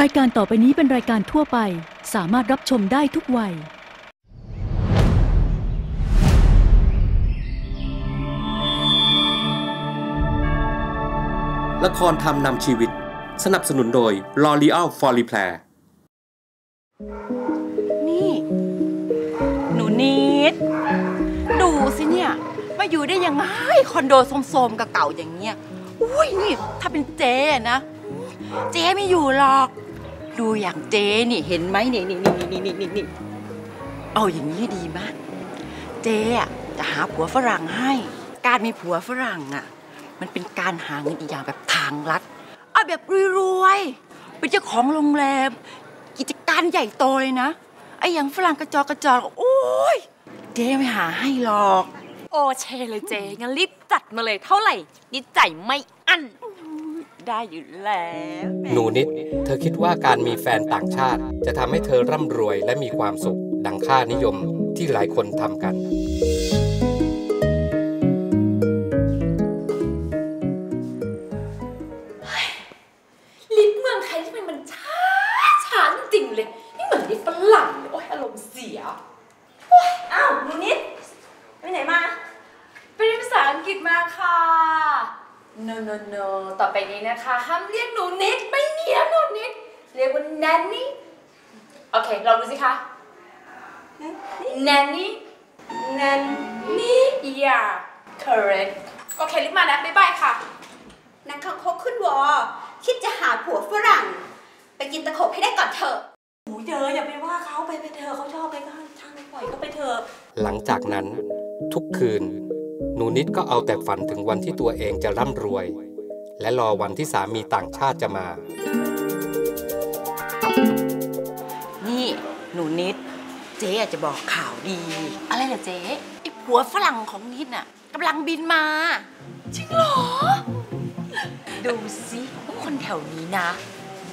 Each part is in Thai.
รายการต่อไปนี้เป็นรายการทั่วไป สามารถรับชมได้ทุกวัย ละครทำนำชีวิต สนับสนุนโดย L'Oreal f o r e p l a i r นี่ หนูนิด ดูสิเนี่ย มาอยู่ได้ยังไงคอนโดโสมๆกับเก่าๆอย่างเงี้ย อุ้ยนี่ถ้าเป็นเจ๊อะนะ เจ๊ไม่อยู่หรอก ดูอย่างเจ๊นี่เห็นไหมนี่นี่นี่นี่นี่นี่นี่เอาอย่างนี้ดีมากเจ๊อะจะหาผัวฝรั่งให้ การมีผัวฝรั่งอะ มันเป็นการหาเงินอีกอย่างแบบทางลัดเอาแบบรวยๆเป็นเจ้าของโรงแรม กิจการใหญ่โตเลยนะไอ้อย่างฝรั่งกระจอกกระจอกโอ้ยเจ๊ไม่หาให้หรอก เชเลยเจ งั้นรีบจัดมาเลยเท่าไหร่ นิดใจายไม่อั้น ได้อยู่แล้วหนูนิด เธอคิดว่าการมีแฟนต่างชาติ จะทำให้เธอร่ำรวยและมีความสุข ดังค่านิยมที่หลายคนทำกัน กฤษมาค่ะ no no no ต่อไปนี้นะคะห้ามเรียกหนูนิดไม่มีแล้วหนูนิด เรียกว่าแนนนี่โอเคลองดูสิคะแนนนี่แนนนี่ yeah correct โอเครีบมานะบ๊ายบายค่ะนักขังคกขึ้นวอคิดจะหาผัวฝรั่ง ไปกินตะขบให้ได้ก่อนเถอะหนูเยอะอย่าไปว่าเขาไปไปเถอะเขาชอบไปก็ช่างปล่อยเขาไปเถอะหลังจากนั้นทุกคืน หนูนิดก็เอาแต่ฝันถึงวันที่ตัวเองจะร่ำรวย และรอวันที่สามีต่างชาติจะมา นี่หนูนิด เจ๊อาจจะบอกข่าวดี อะไรเหรอเจ๊ไอ้ผัวฝรั่งของนิดน่ะกำลังบินมา จริงเหรอ ดูสิว่าคนแถวนี้นะ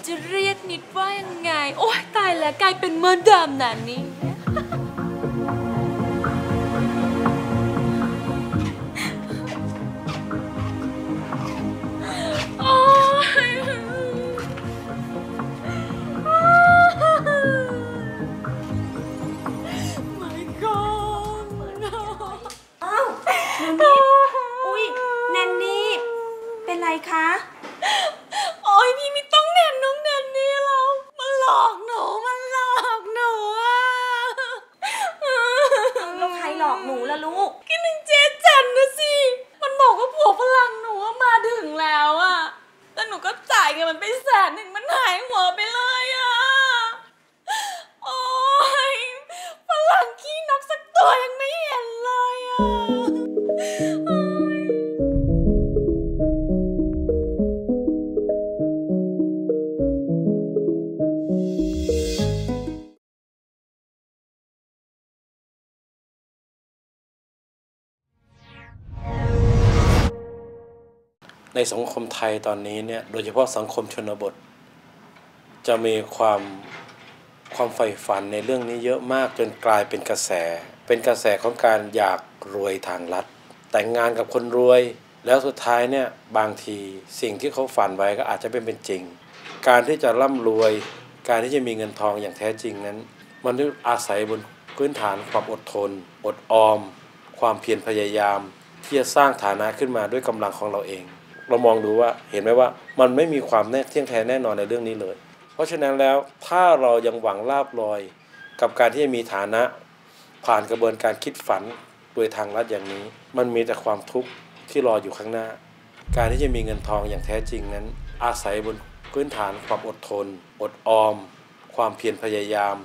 จะเรียกนิดว่ายังไง โอ้ยตายแล้วกลายเป็นมาดามนันนี่ เป็นไรคะ โอ้ยพี่ไม่ต้องแนนน้องแนนนี่เรามันหลอกหนูมันหลอกหนูอะแล้วใครหลอกหนูล่ะลูกกินหนึ่งเจ๊จันนะสิ มันบอกว่าผัวฝรั่งหนูอะมาถึงแล้วอะแต่หนูก็จ่ายเงินมันไปแสนหนึ่งมันหายหัวไปเลยอะโอ้ยฝรั่งขี้นกสักตัวยังไม่เห็นเลยอะ ในสังคมไทยตอนนี้เนี่ย โดยเฉพาะสังคมชนบท จะมีความความใฝ่ฝันในเรื่องนี้เยอะมากจนกลายเป็นกระแส เป็นกระแสของการอยากรวยทางลัด แต่งงานกับคนรวย แล้วสุดท้ายเนี่ยบางทีสิ่งที่เขาฝันไว้ก็อาจจะเป็นเป็นจริง การที่จะร่ำรวย การที่จะมีเงินทองอย่างแท้จริงนั้น มันต้องอาศัยบนพื้นฐานความอดทน อดออม ความเพียรพยายาม ที่จะสร้างฐานะขึ้นมาด้วยกำลังของเราเอง เรามองดูว่าเห็นไหมว่ามันไม่มีความแน่เที่ยงแท้แน่นอนในเรื่องนี้เลย เพราะฉะนั้นแล้วถ้าเรายังหวังลาบลอยกับการที่จะมีฐานะ ผ่านกระบวนการคิดฝันโดยทางลัดอย่างนี้ มันมีแต่ความทุกข์ที่รออยู่ข้างหน้า การที่จะมีเงินทองอย่างแท้จริงนั้น อาศัยบนพื้นฐานความอดทน อดออม ความเพียรพยายาม